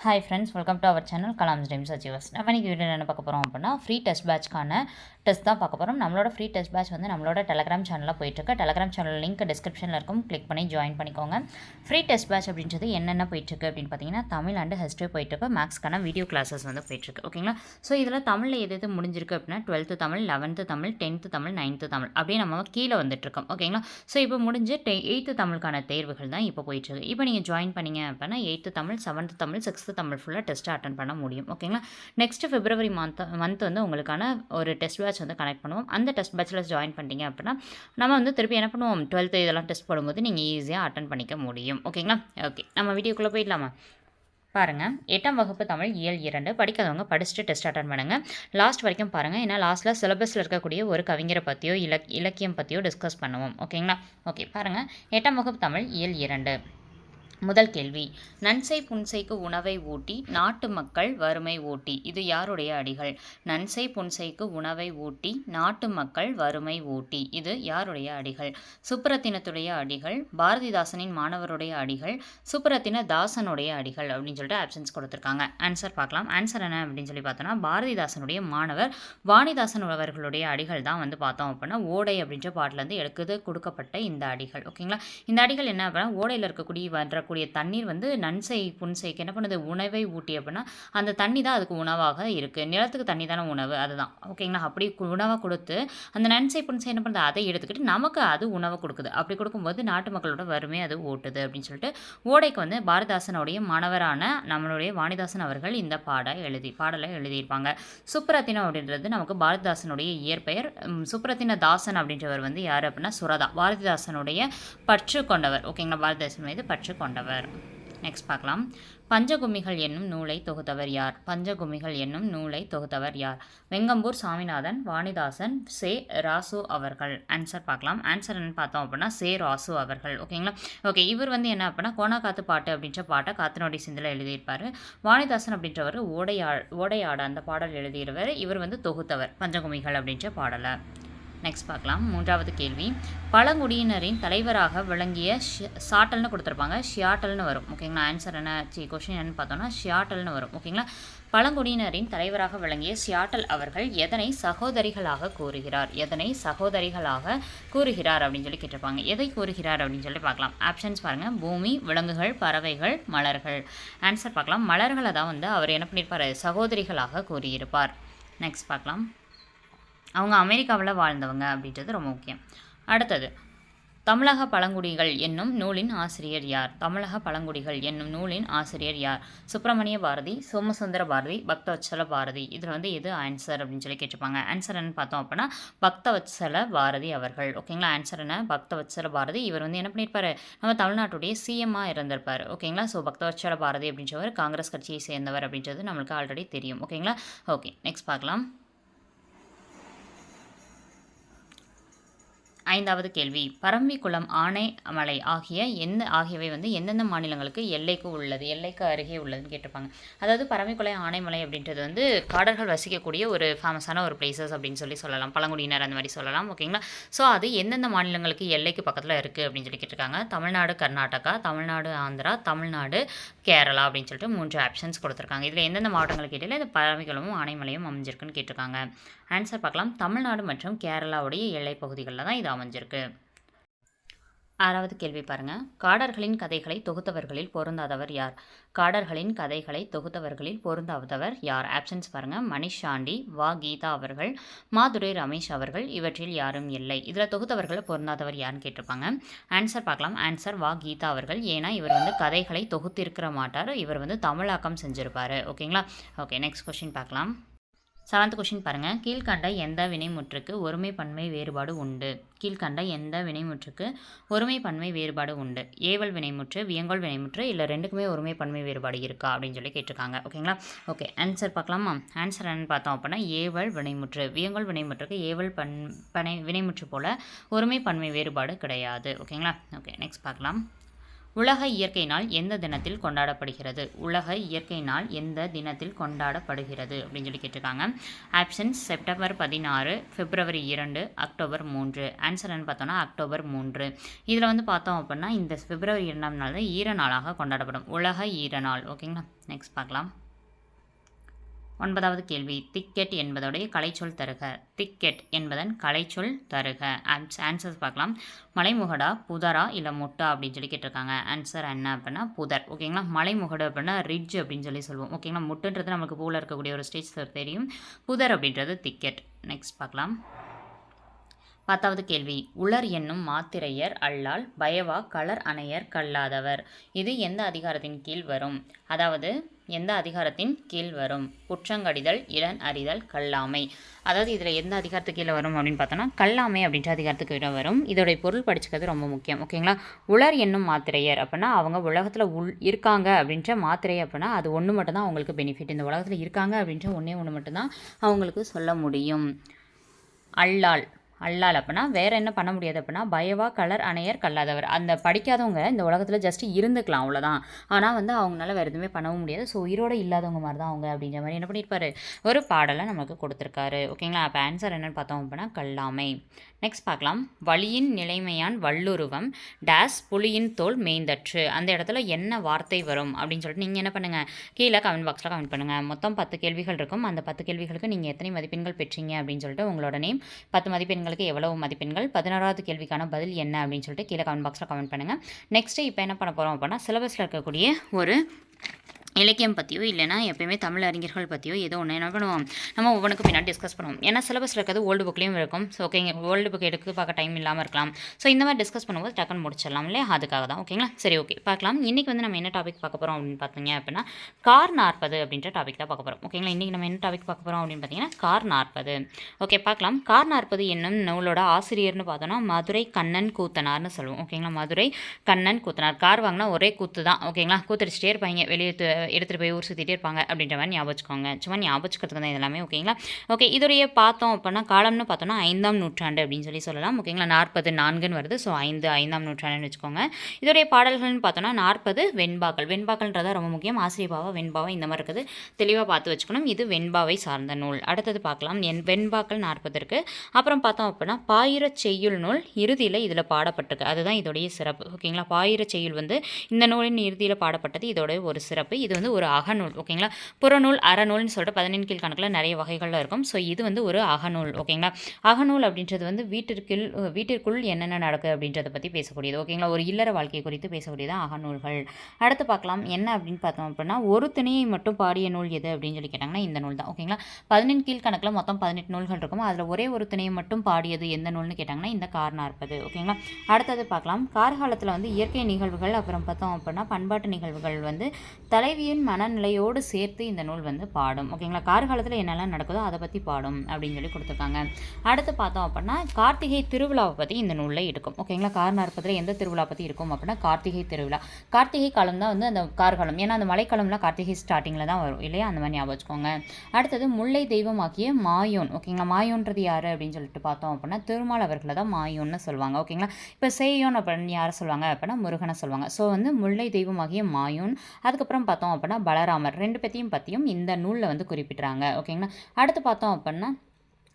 Hi friends welcome to our channel Kalam's dreams achievers நம்ம இன்றைக்கி video என்ன பார்க்க போகிறோம் அப்படின்னா ஃப்ரீ டெஸ்ட் பேட்ச்க்கான டெஸ்ட் தான் பார்க்க போகிறோம் நம்மளோட ஃப்ரீ டெஸ்ட் பேட்ச் வந்து நம்மளோட டெலகிராம் சேனலில் போயிட்டுருக்கு டெலகிராம் சேனல் லிங்க் டிஸ்கிரிப்ஷனில் இருக்கும். கிளிக் பண்ணி ஜாயின் பண்ணிக்கோங்க. ஃப்ரீ டெஸ்ட் பேட்ச் அப்படின்றது என்னென்ன போயிட்டுருக்கு அப்படின்னு பார்த்தீங்கன்னா தமிழ் அண்டு ஹிஸ்ட்ரி போயிட்டுருக்கு மேக்ஸ்க்கான வீடியோ கிளாஸஸ் வந்து போயிட்டுருக்கு ஓகேங்களா ஸோ இதில் தமிழில் எது எது முடிஞ்சிருக்கு அப்படின்னா twelfth Tamil eleventh Tamil tenth Tamil ninth Tamil அப்படியே நம்ம கீழே வந்துட்டுருக்கோம் ஓகேங்களா ஸோ இப்போ முடிஞ்சு டெ எயித்து தமிழுக்கான தேர்வுகள் தான் இப்போ போயிட்டுருக்கு இப்போ நீங்கள் ஜாயின் பண்ணிங்க அப்படின்னா eighth Tamil seventh Tamil sixth Tamil ஃபுல்லாக டெஸ்ட்டு அட்டன் பண்ண முடியும். ஓகேங்களா நெக்ஸ்ட் பிப்ரவரி மந்த் மந்த் வந்து உங்களுக்கான ஒரு டெஸ்ட் பேட்ச் வந்து கனெக்ட் பண்ணுவோம். அந்த டெஸ்ட் பேட்சில் ஜாயின் பண்ணிட்டீங்க அப்படின்னா நம்ம வந்து திருப்பி என்ன பண்ணுவோம்? டுவெல்த்து இதெல்லாம் டெஸ்ட் போடும்போது நீங்கள் ஈஸியாக அட்டன் பண்ணிக்க முடியும். ஓகேங்களா ஓகே நம்ம வீடியோக்குள்ளே போயிடலாமா? பாருங்கள் எட்டாம் வகுப்பு தமிழ் இயல் இரண்டு. படிக்காதவங்க படிச்சுட்டு டெஸ்ட் அட்டன் பண்ணுங்கள் லாஸ்ட் வரைக்கும் பாருங்கள் ஏன்னா லாஸ்ட்டில் சிலபஸில் இருக்கக்கூடிய ஒரு கவிஞரை பற்றியோ இலக் இலக்கியம் பற்றியோ டிஸ்கஸ் பண்ணுவோம். ஓகேங்களா ஓகே பாருங்கள் எட்டாம் வகுப்பு தமிழ் இயல் இரண்டு. முதல் கேள்வி. நன்சை புன்சைக்கு உணவை ஊட்டி நாட்டு மக்கள் வறுமை ஊட்டி. இது யாருடைய அடிகள்? நன்சை புன்சைக்கு உணவை ஊட்டி நாட்டு மக்கள் வறுமை ஊட்டி. இது யாருடைய அடிகள்? சுப்புரத்தினத்துடைய அடிகள் பாரதிதாசனின் மாணவருடைய அடிகள் சுப்புரத்தின தாசனுடைய அடிகள் அப்படின்னு சொல்லிட்டு ஆப்ஷன்ஸ் கொடுத்துருக்காங்க. ஆன்சர் பார்க்கலாம். ஆன்சர் என்ன அப்படின்னு சொல்லி பார்த்தோன்னா பாரதிதாசனுடைய மாணவர் வாணிதாசன் அவர்களுடைய அடிகள் தான் வந்து பார்த்தோம் அப்படின்னா ஓடை அப்படின்ற பாட்டிலேருந்து எடுக்குது கொடுக்கப்பட்ட இந்த அடிகள். ஓகேங்களா? இந்த அடிகள் என்ன அப்படின்னா ஓடையில் இருக்கக்கூடிய வர்ற வரக்கூடிய தண்ணீர் வந்து நன்சை புன்சைக்கு என்ன பண்ணுது? உணவை ஊட்டி அப்படின்னா அந்த தண்ணி தான் அதுக்கு உணவாக இருக்குது நிலத்துக்கு தண்ணி தானே உணவு அதுதான். ஓகேங்களா? அப்படி உணவை கொடுத்து அந்த நன்சை புன்சை என்ன பண்ணுது? அதை எடுத்துக்கிட்டு நமக்கு அது உணவை கொடுக்குது. அப்படி கொடுக்கும்போது நாட்டு மக்களோட வறுமை அது ஓட்டுது அப்படின்னு சொல்லிட்டு ஓடைக்கு வந்து பாரதாசனுடைய மாணவரான நம்மளுடைய வாணிதாசன் அவர்கள் இந்த பாட எழுதி பாடலை எழுதியிருப்பாங்க. சுப்ரத்தினம் அப்படின்றது நமக்கு பாரதிதாசனுடைய இயற்பெயர். சுப்ரத்தின தாசன் அப்படின்றவர் வந்து யார் அப்படின்னா சுரதா. பாரதிதாசனுடைய பற்று கொண்டவர். ஓகேங்களா? பாரதிதாசன் மீது பற்று கொண்டவர். கொண்டவர் நெக்ஸ்ட் பார்க்கலாம். பஞ்சகுமிகள் என்னும் நூலை தொகுத்தவர் யார்? பஞ்சகுமிகள் என்னும் நூலை தொகுத்தவர் யார்? வெங்கம்பூர் சாமிநாதன் வாணிதாசன் சே ராசு அவர்கள். ஆன்சர் பார்க்கலாம். ஆன்சர் என்னன்னு பார்த்தோம் அப்படின்னா சே ராசு அவர்கள். ஓகேங்களா ஓகே இவர் வந்து என்ன அப்படின்னா கோணா காத்து பாட்டு அப்படின்ற பாட்டை காத்தினோடி சிந்தில் எழுதியிருப்பார். வாணிதாசன் அப்படின்றவர் ஓடையா ஓடையாட அந்த பாடல் எழுதியிருவர் இவர் வந்து தொகுத்தவர் பஞ்சகுமிகள் அப்படின்ற பாடலை. நெக்ஸ்ட் பார்க்கலாம். மூன்றாவது கேள்வி. பழங்குடியினரின் தலைவராக விளங்கிய சாட்டல்னு கொடுத்துருப்பாங்க. ஷியாட்டல்னு வரும். ஓகேங்களா? ஆன்சர் என்ன? சி கொஷின் என்னன்னு பார்த்தோம்னா ஷியாட்டல்னு வரும். ஓகேங்களா? பழங்குடியினரின் தலைவராக விளங்கிய சியாட்டல் அவர்கள் எதனை சகோதரிகளாக கூறுகிறார்? எதனை சகோதரிகளாக கூறுகிறார் அப்படின்னு சொல்லி கேட்டிருப்பாங்க. எதை கூறுகிறார் அப்படின்னு சொல்லி பார்க்கலாம். ஆப்ஷன்ஸ் பாருங்கள் பூமி விலங்குகள் பறவைகள் மலர்கள். ஆன்சர் பார்க்கலாம். மலர்களை தான் வந்து அவர் என்ன பண்ணியிருப்பார்? சகோதரிகளாக கூறியிருப்பார். நெக்ஸ்ட் பார்க்கலாம். அவங்க அமெரிக்காவில் வாழ்ந்தவங்க அப்படின்றது ரொம்ப முக்கியம். அடுத்தது தமிழக பழங்குடிகள் என்னும் நூலின் ஆசிரியர் யார்? தமிழக பழங்குடிகள் என்னும் நூலின் ஆசிரியர் யார்? சுப்பிரமணிய பாரதி சோமசுந்தர பாரதி பக்தவத்சல பாரதி. இதில் வந்து எது ஆன்சர் அப்படின்னு சொல்லி கேட்டிருப்பாங்க. ஆன்சர் என்ன பார்த்தோம் அப்படின்னா பக்தவத்சல பாரதி அவர்கள். ஓகேங்களா ஆன்சர் என்ன? பக்தவத்சல பாரதி. இவர் வந்து என்ன பண்ணியிருப்பார் நம்ம தமிழ்நாட்டுடைய சிஎம்மாக இருந்திருப்பார். ஓகேங்களா ஸோ பக்தவத்சல பாரதி அப்படின்றவர் காங்கிரஸ் கட்சியை சேர்ந்தவர் அப்படின்றது நம்மளுக்கு ஆல்ரெடி தெரியும். ஓகேங்களா ஓகே நெக்ஸ்ட் பார்க்கலாம். ஐந்தாவது கேள்வி. பரம்பிக்குளம் ஆனைமலை ஆகிய எந்த ஆகியவை வந்து எந்தெந்த மாநிலங்களுக்கு எல்லைக்கு உள்ளது எல்லைக்கு அருகே உள்ளதுன்னு கேட்டிருப்பாங்க. அதாவது பரம்பிக்குளம் ஆனைமலை அப்படின்றது வந்து காடர்கள் வசிக்கக்கூடிய ஒரு ஃபேமஸான ஒரு பிளேசஸ் அப்படின்னு சொல்லி சொல்லலாம். பழங்குடியினர் அந்த மாதிரி சொல்லலாம் ஓகேங்களா ஸோ அது எந்தெந்த மாநிலங்களுக்கு எல்லைக்கு பக்கத்தில் இருக்குது அப்படின்னு சொல்லி கேட்டிருக்காங்க. தமிழ்நாடு கர்நாடகா தமிழ்நாடு ஆந்திரா தமிழ்நாடு கேரளா அப்படின்னு சொல்லிட்டு மூன்று ஆப்ஷன்ஸ் கொடுத்துருக்காங்க. இதில் எந்தெந்த மாவட்டங்களுக்கு இடையில இந்த பரம்பிக்குளமும் ஆனைமலையும் அமைஞ்சிருக்குன்னு கேட்டிருக்காங்க. ஆன்சர் பார்க்கலாம். தமிழ்நாடு மற்றும் கேரளாவுடைய எல்லை பகுதிகளில் தான் இது அமைஞ்சிருக்கு. ஆறாவது கேள்வி பாருங்க. காடர்களின் கதைகளை தொகுத்தவர்களில் பொருந்தாதவர் யார்? காடர்களின் கதைகளை தொகுத்தவர்களில் பொருந்தாதவர் யார்? ஆப்ஷன்ஸ் பாருங்க. மணிஷ் சாண்டி வா கீதா அவர்கள் மாதுரை ரமேஷ் அவர்கள் இவற்றில் யாரும் இல்லை. இதில் தொகுத்தவர்களை பொருந்தாதவர் யாருன்னு கேட்டிருப்பாங்க. ஆன்சர் பார்க்கலாம். ஆன்சர் வா கீதா அவர்கள். ஏன்னா இவர் வந்து கதைகளை தொகுத்திருக்கிற மாட்டார். இவர் வந்து தமிழாக்கம் செஞ்சிருப்பார். ஓகேங்களா ஓகே நெக்ஸ்ட் கொஸ்டின் பார்க்கலாம். செவன்த் கொஷின் பாருங்கள் கீழ்கண்ட எந்த வினைமுற்றுக்கு ஒருமை பன்மை வேறுபாடு உண்டு? கீழ்கண்ட எந்த வினைமுற்றுக்கு ஒருமை பன்மை வேறுபாடு உண்டு? ஏவல் வினைமுற்று வியங்கோல் வினைமுற்று இல்லை ரெண்டுக்குமே ஒருமை பன்மை வேறுபாடு இருக்கா? அப்படின்னு சொல்லி கேட்டிருக்காங்க. ஓகேங்களா ஓகே ஆன்சர் பார்க்கலாமா? ஆன்சர் என்னன்னு பார்த்தோம் அப்படின்னா ஏவல் வினைமுற்று வியங்கோல் வினைமுற்றுக்கு ஏவல் பன் பனை வினைமுற்று போல் ஒருமை பன்மை வேறுபாடு கிடையாது. ஓகேங்களா ஓகே நெக்ஸ்ட் பார்க்கலாம். உலக இயற்கை நாள் எந்த தினத்தில் கொண்டாடப்படுகிறது? உலக இயற்கை நாள் எந்த தினத்தில் கொண்டாடப்படுகிறது? அப்படின்னு சொல்லி கேட்டிருக்காங்க. ஆப்ஷன்ஸ் செப்டம்பர் பதினாறு பிப்ரவரி இரண்டு அக்டோபர் மூன்று. ஆன்சர் என்ன பார்த்தோன்னா அக்டோபர் மூன்று. இதில் வந்து பார்த்தோம் அப்படின்னா இந்த பிப்ரவரி இரண்டாம் நாள் தான் ஈர நாளாக கொண்டாடப்படும். உலக ஈர நாள். ஓகேங்களா நெக்ஸ்ட் பார்க்கலாம். ஒன்பதாவது கேள்வி. திக்கெட் என்பதோடைய கலைச்சொல் தருக. திக்கெட் என்பதன் கலைச்சொல் தருக. ஆன்சர்ஸ் பார்க்கலாம். மலைமுகடா புதரா இல்லை முட்டா அப்படின்னு சொல்லி கேட்டிருக்காங்க. ஆன்சர் என்ன அப்படின்னா புதர். ஓகேங்களா மலைமுகடு அப்படின்னா ரிட்ஜ் அப்படின்னு சொல்லி சொல்லுவோம். ஓகேங்களா முட்டுன்றது நமக்கு பூவில் இருக்கக்கூடிய ஒரு ஸ்டேஜ் தெரியும். புதர் அப்படின்றது திக்கெட். நெக்ஸ்ட் பார்க்கலாம். பத்தாவது கேள்வி. உலர் என்னும் மாத்திரையர் அல்லால் பயவா கலர் அணையர் கல்லாதவர். இது எந்த அதிகாரத்தின் கீழ் வரும்? அதாவது எந்த அதிகாரத்தின் கீழ் வரும்? குற்றங்கடிதல் இளன் அறிதல் கல்லாமை. அதாவது இதில் எந்த அதிகாரத்துக்கு கீழே வரும் அப்படின்னு பார்த்தோன்னா கல்லாமை அப்படின்ற அதிகாரத்துக்கு கீழே வரும். இதோடைய பொருள் படிச்சுக்கிறது ரொம்ப முக்கியம். ஓகேங்களா உலர் என்னும் மாத்திரையர் அப்படின்னா அவங்க உலகத்தில் உள் இருக்காங்க அப்படின்ற மாத்திரை அப்படின்னா அது ஒன்று மட்டும்தான் அவங்களுக்கு பெனிஃபிட் இந்த உலகத்தில் இருக்காங்க அப்படின்ற ஒன்றே ஒன்று மட்டும்தான் அவங்களுக்கு சொல்ல முடியும். அல்லால் அல்லால் அப்படின்னா வேறு என்ன பண்ண முடியாது அப்படின்னா பயவா கலர் அணையர் கல்லாதவர். அந்த படிக்காதவங்க இந்த உலகத்தில் ஜஸ்ட் இருந்துக்கலாம் அவ்வளோதான் ஆனால் வந்து அவங்களால வேறு எதுவுமே பண்ணவும் முடியாது. ஸோ உயிரோடு இல்லாதவங்க மாதிரி தான் அவங்க அப்படின்ற மாதிரி என்ன பண்ணியிருப்பாரு ஒரு பாடலை நமக்கு கொடுத்துருக்காரு. ஓகேங்களா? அப்போ ஆன்சர் என்னென்னு பார்த்தோம் அப்படின்னா கல்லாமை. நெக்ஸ்ட் பார்க்கலாம். வழியின் நிலைமையான் வல்லுருவம் டேஸ் புலியின் தோல் மேய்ந்தற்று. அந்த இடத்துல என்ன வார்த்தை வரும் அப்படின்னு சொல்லிட்டு நீங்கள் என்ன பண்ணுங்கள் கீழே கமெண்ட் பாக்ஸில் கமெண்ட் பண்ணுங்கள் மொத்தம் பத்து கேள்விகள் இருக்கும். அந்த பத்து கேள்விகளுக்கு நீங்கள் எத்தனை மதிப்பெண்கள் பெற்றீங்க அப்படின்னு சொல்லிட்டு உங்களோட நேம் பத்து உங்களுக்கு எவ்வளவு மதிப்பெண்கள்? பதினாறாவது கேள்விக்கான பதில் என்ன அப்படின்னு சொல்லிட்டு கீழே கமெண்ட் பாக்ஸில் கமெண்ட் பண்ணுங்கள் நெக்ஸ்ட்டு இப்போ என்ன பண்ண போகிறோம் அப்படின்னா சிலபஸில் இருக்கக்கூடிய ஒரு இலக்கியம் பற்றியோ இல்லைனா எப்பயுமே தமிழ் அறிஞர்கள் பற்றியோ ஏதோ ஒன்று என்ன பண்ணுவோம்? நம்ம ஒவ்வொன்றுக்கு பின்னாடி டிஸ்கஸ் பண்ணுவோம். ஏன்னா சிலபஸ் இருக்கிறது ஓல்டு புக்லேயும் இருக்கும். ஸோ ஓகேங்க ஓல்டு புக் எடுத்து பார்க்க டைம் இல்லாமல் இருக்கலாம். ஸோ இந்த மாதிரி டிஸ்கஸ் பண்ணும்போது டக்குன்னு முடிச்சிடலாம் இல்லையா? அதுக்காக தான். ஓகேங்களா சரி ஓகே பார்க்கலாம். இன்றைக்கி வந்து நம்ம என்ன டாபிக் பார்க்க போகிறோம் அப்படின்னு பார்த்தீங்க அப்படின்னா கார் நாற்பது அப்படின்ற டாபிக் தான் பார்க்க போகிறோம் ஓகேங்களா இன்றைக்கி நம்ம என்ன டாபிக் பார்க்க போகிறோம் அப்படின்னு பார்த்தீங்கன்னா கார் நாற்பது. ஓகே பார்க்கலாம். கார் நாற்பது என்னும் நூலோட ஆசிரியர்னு பார்த்தோன்னா மதுரை கண்ணன் கூத்தனார்னு சொல்லுவோம். ஓகேங்களா மதுரை கண்ணன் கூத்தனார். கார் வாங்கினா ஒரே கூத்து தான். ஓகேங்களா கூத்தடிச்சிட்டே இருப்பாங்க. வெளியே எடுத்துகிட்டு போய் ஊர் சுற்றிட்டே இருப்பாங்க அப்படின்ற மாதிரி ஞாபகம் வச்சுக்கோங்க. சும்மா ஞாபகம் வச்சுக்கிறதுக்கு தான் இதெல்லாமே ஓகேங்களா ஓகே இதோடைய பார்த்தோம் அப்படின்னா காலம்னு பார்த்தோன்னா ஐந்தாம் நூற்றாண்டு அப்படின்னு சொல்லி சொல்லலாம். ஓகேங்களா நாற்பது நான்குன்னு வருது. ஸோ ஐந்து ஐந்தாம் நூற்றாண்டுன்னு வச்சுக்கோங்க. இதோடைய பாடல்கள்னு பார்த்தோன்னா நாற்பது வெண்பாக்கள். வெண்பாக்கள்ன்றதா ரொம்ப முக்கியம். ஆசிரியபாவா வெண்பாவா இந்த மாதிரி இருக்குது. தெளிவாக பார்த்து வச்சுக்கணும். இது வெண்பாவை சார்ந்த நூல். அடுத்தது பார்க்கலாம். என் வெண்பாக்கள் நாற்பது இருக்குது அப்புறம் பார்த்தோம் அப்படின்னா பாயிர செய்யுள் நூல் இறுதியில் இதில் பாடப்பட்டிருக்கு. அதுதான் இதோடைய சிறப்பு. ஓகேங்களா பாயிர செய்யுள் வந்து இந்த நூலின் இறுதியில் பாடப்பட்டது இதோடைய ஒரு சிறப்பு. இது வந்து ஒரு அகநூல் ஓகேங்களா? புறநூல் அறநூல்னு சொல்லிட்டு பதினெண் கீழ் கணக்கில் நிறைய வகைகளில் இருக்கும். ஸோ இது வந்து ஒரு அகநூல் ஓகேங்களா? அகநூல் அப்படின்றது வந்து வீட்டிற்குள் வீட்டிற்குள் என்னென்ன நடக்குது அப்படின்றத பற்றி பேசக்கூடியது ஓகேங்களா? ஒரு இல்லற வாழ்க்கை குறித்து பேசக்கூடியது அகநூல்கள். அடுத்து பார்க்கலாம் என்ன அப்படின்னு பார்த்தோம் அப்படின்னா ஒரு திணையை மட்டும் பாடிய நூல் எது அப்படின்னு சொல்லி கேட்டாங்கன்னா இந்த நூல் தான் ஓகேங்களா? பதினெண் கீழ் கணக்கில் மொத்தம் பதினெட்டு நூல்கள் இருக்கும். அதில் ஒரே ஒரு திணையை மட்டும் பாடியது எந்த நூல்னு கேட்டாங்கன்னா இந்த கார் நாற்பது ஓகேங்களா? அடுத்தது பார்க்கலாம் கார்காலத்தில் வந்து இயற்கை நிகழ்வுகள் அப்புறம் பார்த்தோம் அப்படின்னா பண்பாட்டு நிகழ்வுகள் வந்து மாணவியின் மனநிலையோடு சேர்த்து இந்த நூல் வந்து பாடும். ஓகேங்களா? கார்காலத்தில் என்னெல்லாம் நடக்குதோ அதை பற்றி பாடும் அப்படின்னு சொல்லி கொடுத்துருக்காங்க. அடுத்து பார்த்தோம் அப்படின்னா கார்த்திகை திருவிழாவை பற்றி இந்த நூலில் இருக்கும். ஓகேங்களா? கார் நாற்பதில் எந்த திருவிழா பற்றி இருக்கும் அப்படின்னா கார்த்திகை திருவிழா. கார்த்திகை காலம் தான் வந்து அந்த கார்காலம். ஏன்னா அந்த மழைக்காலம்லாம் கார்த்திகை ஸ்டார்டிங்கில் தான் வரும் இல்லையா? அந்த மாதிரி ஞாபகம் வச்சுக்கோங்க. அடுத்தது முல்லை தெய்வமாக்கிய மாயோன். ஓகேங்களா? மாயோன்றது யார் அப்படின்னு சொல்லிட்டு பார்த்தோம் அப்படின்னா திருமால் அவர்களை தான் மாயோன்னு சொல்லுவாங்க. ஓகேங்களா? இப்போ செய்யோன் அப்படின்னு யாரை சொல்லுவாங்க அப்படின்னா முருகனை சொல்லுவாங்க. ஸோ வந்து முல்லை தெய்வமாகிய மாயோன். அதுக்கப்புறம் பார்த்தோம் அப்படின்னா பலராமர். ரெண்டு பற்றியும் பற்றியும் இந்த நூலில் வந்து குறிப்பிட்றாங்க. ஓகேங்களா? அடுத்து பார்த்தோம் அப்படின்னா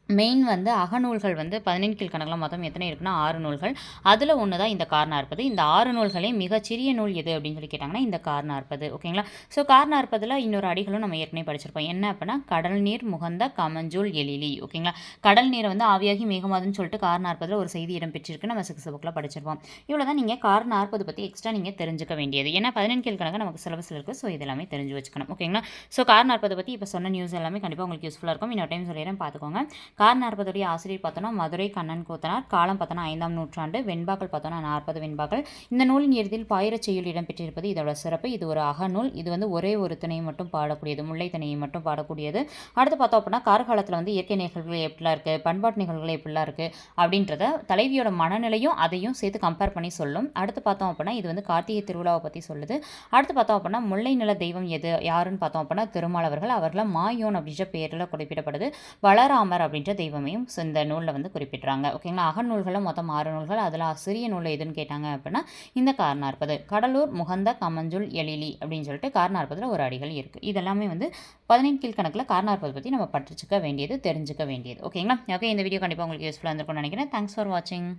மெயின் வந்து அகநூல்கள் வந்து பதினெண் கீழ் கணக்கில் மொத்தம் எத்தனை இருக்குன்னா ஆறு நூல்கள். அதில் ஒன்று தான் இந்த கார் இந்த ஆறு நூல்களே மிகச்சிறிய நூல் எது அப்படின்னு சொல்லி கேட்டாங்கன்னா இந்த கார் ஓகேங்களா ஸோ கார் இன்னொரு அடிகளும் நம்ம ஏற்கனவே படிச்சிருப்போம். என்ன அப்படின்னா கடல் நீர் முகந்த கமஞ்சூல் எழிலி. ஓகேங்களா கடல் நீரை வந்து ஆவியாகி மேகமாதுன்னு சொல்லிட்டு கார் நாற்பதில் ஒரு செய்தி இடம் பெற்றிருக்கு நம்ம சிக்ஸ் புக்கில் படிச்சிருப்போம். இவ்வளோ தான் நீங்கள் கார் நாற்பது பற்றி எக்ஸ்ட்ரா நீங்கள் தெரிஞ்சுக்க வேண்டியது. ஏன்னா பதினெண் கீழ் கணக்கு நமக்கு சிலபஸில் இருக்குது ஸோ இதெல்லாமே தெரிஞ்சு வச்சுக்கணும். ஓகேங்களா ஸோ கார் பற்றி இப்போ சொன்ன நியூஸ் எல்லாமே கண்டிப்பாக உங்களுக்கு யூஸ்ஃபுல்லாக இருக்கும். இன்னொரு டைம் சொல்லிடுறேன். பார்த்துக்கோங்க கார் நாற்பதுடைய ஆசிரியர் பார்த்தோன்னா மதுரை கண்ணன் கூத்தனார் காலம் பார்த்தோன்னா ஐந்தாம் நூற்றாண்டு வெண்பாக்கள் பார்த்தோன்னா நாற்பது வெண்பாக்கள். இந்த நூலின் இறுதியில் பாயிரச் செய்யுள் இடம்பெற்றிருப்பது இதோட சிறப்பு. இது ஒரு அகநூல் இது வந்து ஒரே ஒரு திணையை மட்டும் பாடக்கூடியது முல்லை திணையை மட்டும் பாடக்கூடியது. அடுத்து பார்த்தோம் அப்படின்னா கார்காலத்தில் வந்து இயற்கை நிகழ்வுகள் எப்படிலாம் இருக்குது பண்பாட்டு நிகழ்வுகள் எப்படிலாம் இருக்குது அப்படின்றத தலைவியோட மனநிலையும் அதையும் சேர்த்து கம்பேர் பண்ணி சொல்லும். அடுத்து பார்த்தோம் அப்படின்னா இது வந்து கார்த்திகை திருவிழாவை பற்றி சொல்லுது. அடுத்து பார்த்தோம் அப்படின்னா முல்லை நில தெய்வம் எது யாருன்னு பார்த்தோம் அப்படின்னா திருமாலவர்கள் அவர்களை. மாயோன் அப்படின்ற பேரில் குறிப்பிடப்படுது. வளராமர் அப்படின்ற அப்படின்ற தெய்வமையும் ஸோ இந்த நூலில் வந்து குறிப்பிட்றாங்க. ஓகேங்களா அகநூல்களும் மொத்தம் ஆறு நூல்கள். அதில் சிறிய நூல் எதுன்னு கேட்டாங்க அப்படின்னா இந்த கார்நாற்பது கடலூர் முகந்த கமஞ்சுள் எழிலி அப்படின்னு சொல்லிட்டு கார்நாற்பதில் ஒரு அடிகள் இருக்குது இதெல்லாமே வந்து பதினெண் கீழ்கணக்கில் கார்நாற்பது பற்றி நம்ம படிச்சுக்க வேண்டியது தெரிஞ்சுக்க வேண்டியது. ஓகேங்களா ஓகே இந்த வீடியோ கண்டிப்பாக உங்களுக்கு யூஸ்ஃபுல்லாக இருந்திருக்கும்னு நினைக்கிறேன். தேங்க்ஸ் ஃபார் வாட்சிங்